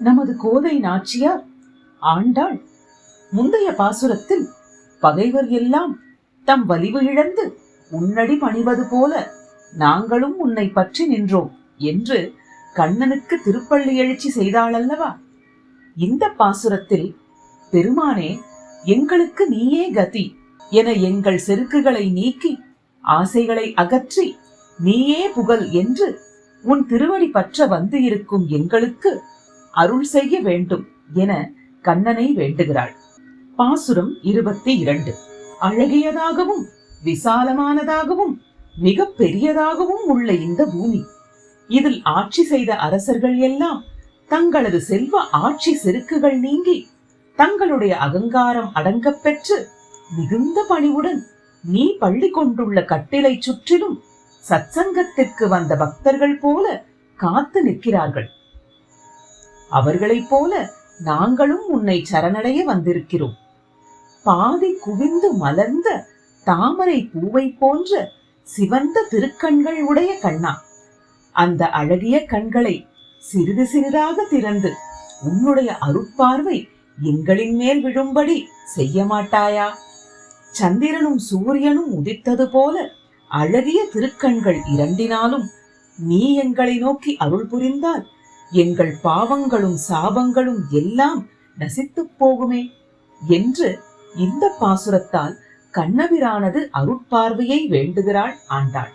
நமது கோதை நாச்சியார் ஆண்டாள் முந்தைய பாசுரத்தில் பகைவர் எல்லாம் தம் வலிவு இழந்து உன்னடி பணிவது போல நாங்களும் உன்னை பற்றி நின்றோம் என்று கண்ணனுக்கு திருப்பள்ளி எழுச்சி செய்தாளல்லவா? இந்த பாசுரத்தில் பெருமானே எங்களுக்கு நீயே கதி என எங்கள் செருக்குகளை நீக்கி ஆசைகளை அகற்றி நீயே புகழ் என்று உன் திருவடி பற்ற வந்து இருக்கும் எங்களுக்கு அருள் செய்ய வேண்டும் என கண்ணனை வேண்டுகிறாள். பாசுரம் இருபத்தி இரண்டு அழகியதாகவும் விசாலமானதாகவும் மிக பெரியதாகவும் உள்ள இந்த பூமி. இதில் ஆட்சி செய்த அரசர்கள் எல்லாம் தங்களது செல்வ ஆட்சி செருக்குகள் நீங்கி தங்களுடைய அகங்காரம் அடங்க பெற்று மிகுந்த பணிவுடன் நீ பள்ளி கொண்டுள்ள கட்டிலை சுற்றிலும் சத்சங்கத்திற்கு வந்த பக்தர்கள் போல காத்து நிற்கிறார்கள். அவர்களைப் போல நாங்களும் உன்னை சரணடைய வந்திருக்கிறோம். பாதி குவிந்து மலர்ந்த தாமரை பூவை போன்ற சிவந்த திருக்கண்கள் உடைய கண்ணா அந்த அழகிய கண்களை சிறிது சிறிதாக திறந்து உன்னுடைய அருட்பார்வை எங்களின் மேல் விழும்படி செய்ய மாட்டாயா? சந்திரனும் சூரியனும் உதித்தது போல அழகிய திருக்கண்கள் இரண்டினாலும் நீ எங்களை நோக்கி அருள் புரிந்தால் எங்கள் பாவங்களும் சாபங்களும் எல்லாம் நசித்துப் போகுமே என்று இந்த பாசுரத்தால் கண்ணபிரானது அருட்பார்வையை வேண்டுகிறாள் ஆண்டாள்.